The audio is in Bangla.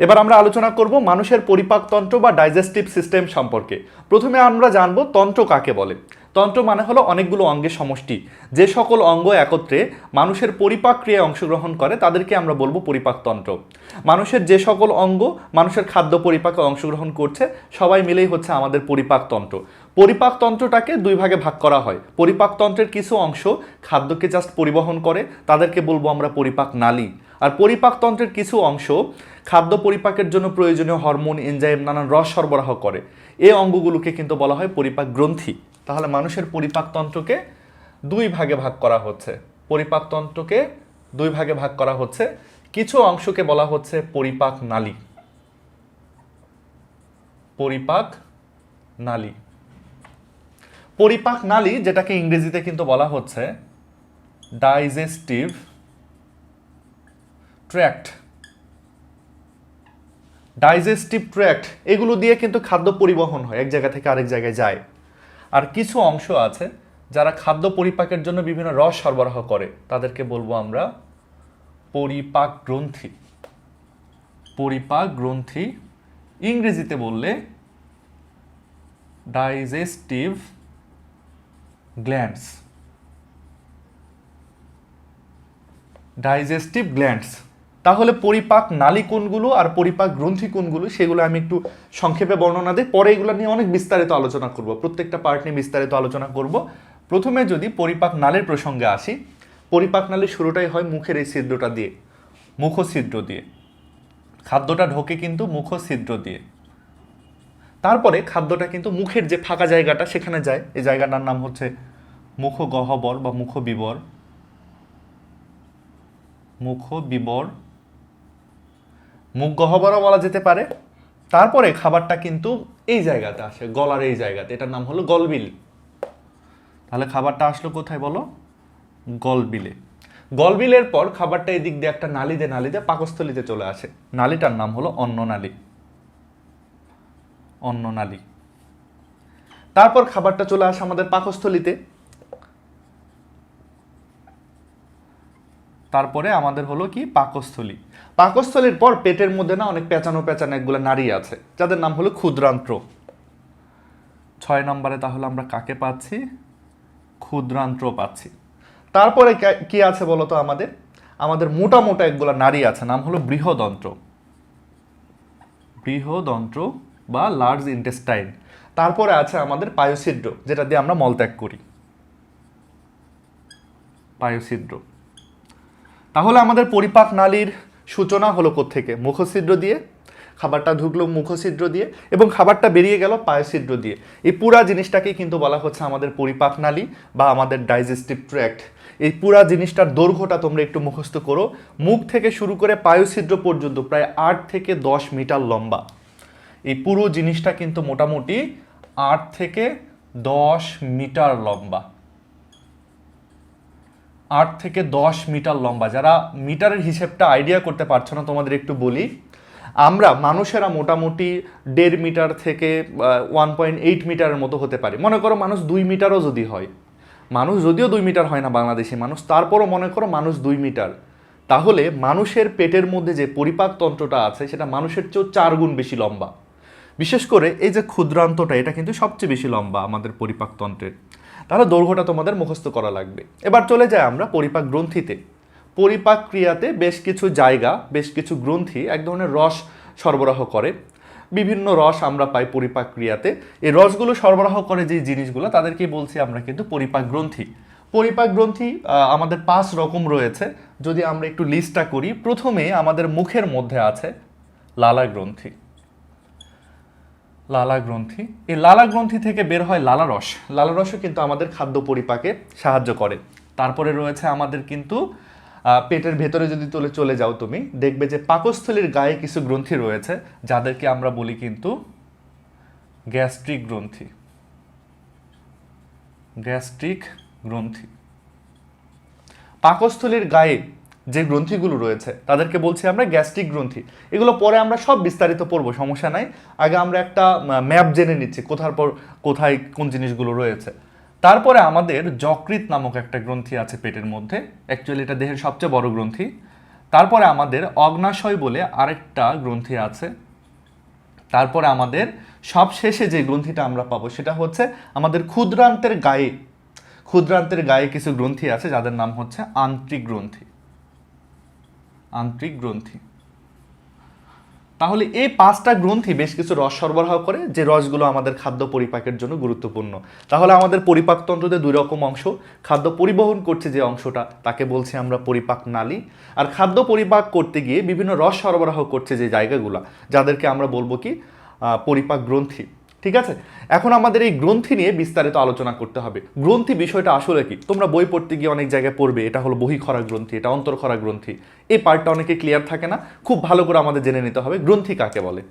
এবার আমরা আলোচনা করব মানুষের পরিপাকতন্ত্র বা ডাইজেস্টিভ সিস্টেম সম্পর্কে। প্রথমে আমরা জানব তন্ত্র কাকে বলে। তন্ত্র মানে হলো অনেকগুলো অঙ্গের সমষ্টি। যে সকল অঙ্গ একত্রে মানুষের পরিপাক ক্রিয়ায় অংশগ্রহণ করে, তাদেরকে আমরা বলব পরিপাকতন্ত্র মানুষের যে সকল অঙ্গ মানুষের খাদ্য পরিপাকে অংশগ্রহণ করছে, সবাই মিলেই হচ্ছে আমাদের পরিপাকতন্ত্র পরিপাকতন্ত্রটাকে দুই ভাগে ভাগ করা হয়। পরিপাকতন্ত্রের কিছু অংশ খাদ্যকে জাস্ট পরিবহন করে, তাদেরকে বলব আমরা পরিপাক নালী। আর পরিপাকতন্ত্রের কিছু অংশ খাদ্য পরিপাকের জন্য প্রয়োজনীয় হরমোন, এনজাইম, নানান রস সরবরাহ করে। এই অঙ্গগুলোকে কিন্তু বলা হয় পরিপাক গ্রন্থি। তাহলে মানুষের পরিপাকতন্ত্রকে দুই ভাগে ভাগ করা হচ্ছে। পরিপাকতন্ত্রকে দুই ভাগে ভাগ করা হচ্ছে। কিছু অংশকে বলা হচ্ছে পরিপাক নালী। পরিপাক নালী। পরিপাক নালী, যেটাকে ইংরেজিতে কিন্তু বলা হচ্ছে ডাইজেস্টিভ ট্র্যাক্ট। ডাইজেস্টিভ ট্র্যাক্ট, এগুলো দিয়ে কিন্তু খাদ্য পরিবহন হয়, এক জায়গা থেকে আরেক জায়গায় যায়। আর কিছু অংশ আছে যারা খাদ্য পরিপাকের জন্য বিভিন্ন রস সরবরাহ করে। তাদেরকে বলব আমরা পরিপাক গ্রন্থি। পরিপাক গ্রন্থি ইংরেজিতে বললে ডাইজেস্টিভ গ্ল্যান্ডস ডাইজেস্টিভ গ্ল্যান্ডস তাহলে পরিপাক নালী কোনগুলো আর পরিপাক গ্রন্থি কোনগুলো, সেগুলো আমি একটু সংক্ষেপে বর্ণনা দিই। পরে এগুলো নিয়ে অনেক বিস্তারিত আলোচনা করব। প্রত্যেকটা পার্ট নিয়ে বিস্তারিত আলোচনা করব। প্রথমে যদি পরিপাক নালীর প্রসঙ্গে আসি, পরিপাক নালীর শুরুটাই হয় মুখের এই ছিদ্রটা দিয়ে, মুখছিদ্র দিয়ে। খাদ্যটা ঢোকে কিন্তু মুখছিদ্র দিয়ে। তারপরে খাদ্যটা কিন্তু মুখের যে ফাঁকা জায়গাটা, সেখানে যায়। এই জায়গাটার নাম হচ্ছে মুখ গহ্বর বা মুখ বিবর মুখ বিবর মুখ গহ্বরও বলা যেতে পারে। তারপরে খাবারটা কিন্তু এই জায়গাতে আসে, গলার এই জায়গাতে। এটার নাম হলো গলবিল। তাহলে খাবারটা আসলো কোথায় বলো? গলবিলে। গলবিলের পর খাবারটা এদিক দিয়ে একটা নালিতে নালিতে, পাকস্থলিতে চলে আসে। নালিটার নাম হলো অন্ননালী। অন্ননালী। তারপর খাবারটা চলে আসে আমাদের পাকস্থলিতে। তারপরে আমাদের হলো কি? পাকস্থলী। পাকস্থলীর পর পেটের মধ্যে না অনেক পেঁচানো পেঁচানো একগুলো নারী আছে, যাদের নাম হলো ক্ষুদ্রান্ত্র। ছয় নম্বরে তাহলে আমরা কাকে পাচ্ছি? ক্ষুদ্রান্ত্র পাচ্ছি। তারপরে কে- আছে বলতো আমাদের? আমাদের মোটা মোটা একগুলো নারী আছে, নাম হলো বৃহদন্ত্র। বৃহদন্ত্র বা লার্জ ইন্টেস্টাইন তারপরে আছে আমাদের পায়োছিদ্র যেটা দিয়ে আমরা মলত্যাগ করি। পায়োছিদ্র তাহলে আমাদের পরিপাক নালীর সূচনা হলো থেকে মুখছিদ্র দিয়ে, খাবারটা ঢুকলো মুখছিদ্র দিয়ে, এবং খাবারটা বেরিয়ে গেল পায়োছিদ্র দিয়ে। এই পুরা জিনিসটাকেই কিন্তু বলা হচ্ছে আমাদের পরিপাক নালী বা আমাদের ডাইজেস্টিভ ট্র্যাক্ট। এই পুরা জিনিসটার দৈর্ঘ্যটা তোমরা একটু মুখস্থ করো। মুখ থেকে শুরু করে পায়োছিদ্র পর্যন্ত প্রায় আট থেকে দশ মিটার লম্বা। এই পুরো জিনিসটা কিন্তু মোটামুটি আট থেকে দশ মিটার লম্বা। আট থেকে দশ মিটার লম্বা। যারা মিটারের হিসেবটা আইডিয়া করতে পারছ না, তোমাদের একটু বলি। আমরা মানুষেরা মোটামুটি দেড় মিটার থেকে ওয়ান পয়েন্ট এইট মিটারের মতো হতে পারে। মনে করো মানুষ দুই মিটারও যদি হয়। মানুষ যদিও দুই মিটার হয় না বাংলাদেশি, মানুষ তারপরও মনে করো মানুষ দুই মিটার। তাহলে মানুষের পেটের মধ্যে যে পরিপাক তন্ত্রটা আছে, সেটা মানুষের চেয়েও চার গুণ বেশি লম্বা। বিশেষ করে এই যে ক্ষুদ্রান্তটা, এটা কিন্তু সবচেয়ে বেশি লম্বা আমাদের পরিপাকতন্ত্রের তাহলে দৈর্ঘ্যটা তোমাদের মুখস্থ করা লাগবে। এবার চলে যাই আমরা পরিপাক গ্রন্থিতে। পরিপাক ক্রিয়াতে বেশ কিছু জায়গা, বেশ কিছু গ্রন্থি এক ধরনের রস সরবরাহ করে। বিভিন্ন রস আমরা পাই পরিপাক ক্রিয়াতে। এই রসগুলো সরবরাহ করে যে জিনিসগুলো তাদেরকে বলছি আমরা কিন্তু পরিপাক গ্রন্থি। পরিপাক গ্রন্থি আমাদের পাঁচ রকম রয়েছে। যদি আমরা একটু লিস্টটা করি, প্রথমে আমাদের মুখের মধ্যে আছে লালা গ্রন্থি। লালা গ্রন্থি। এই লালা গ্রন্থি থেকে বের হয় লালা রস। লালা রসও কিন্তু আমাদের খাদ্য পরিপাকে সাহায্য করে। তারপরে রয়েছে আমাদের কিন্তু পেটের ভেতরে যদি চলে চলে যাও তুমি, দেখবে যে পাকস্থলীর গায়ে কিছু গ্রন্থি রয়েছে, যাদেরকে আমরা বলি কিন্তু গ্যাস্ট্রিক গ্রন্থি। গ্যাস্ট্রিক গ্রন্থি। পাকস্থলীর গায়ে যে গ্রন্থিগুলো রয়েছে, তাদেরকে বলছি আমরা গ্যাস্ট্রিক গ্রন্থি। এগুলো পরে আমরা সব বিস্তারিত পড়ব, সমস্যা নাই। আগে আমরা একটা ম্যাপ জেনে নিচ্ছি, কোথার পর, কোথায় কোন জিনিসগুলো রয়েছে। তারপরে আমাদের যকৃৎ নামক একটা গ্রন্থি আছে পেটের মধ্যে অ্যাকচুয়ালি এটা দেহের সবচেয়ে বড় গ্রন্থি। তারপরে আমাদের অগ্নাশয় বলে আরেকটা গ্রন্থি আছে। তারপরে আমাদের সব শেষে যে গ্রন্থিটা আমরা পাবো, সেটা হচ্ছে আমাদের ক্ষুদ্রান্তের গায়ে। ক্ষুদ্রান্তের গায়ে কিছু গ্রন্থি আছে, যাদের নাম হচ্ছে আন্ত্রিক গ্রন্থি। আন্ত্রিক গ্রন্থি। তাহলে এই পাঁচটা গ্রন্থি বেশ কিছু রস সরবরাহ করে যে রসগুলো আমাদের খাদ্য পরিপাকের জন্য গুরুত্বপূর্ণ। তাহলে আমাদের পরিপাকতন্ত্রতে দুই রকম অংশ, খাদ্য পরিবহন করছে যে অংশটা, তাকে বলছি আমরা পরিপাক নালী, আর খাদ্য পরিপাক করতে গিয়ে বিভিন্ন রস সরবরাহ করছে যে জায়গাগুলো, যাদেরকে আমরা বলব কি পরিপাক গ্রন্থি। ঠিক আছে? এখন আমাদের এই গ্রন্থি নিয়ে বিস্তারিত আলোচনা করতে হবে। গ্রন্থি বিষয়টা আসলে কি? তোমরা বই পড়তে গিয়ে অনেক জায়গায় পড়বে, এটা হলো বহিখরা গ্রন্থি, এটা অন্তর্খরা গ্রন্থি। এই পার্টটা অনেকে ক্লিয়ার থাকে না। খুব ভালো করে আমাদের জেনে নিতে হবে। গ্রন্থি কাকে বলে?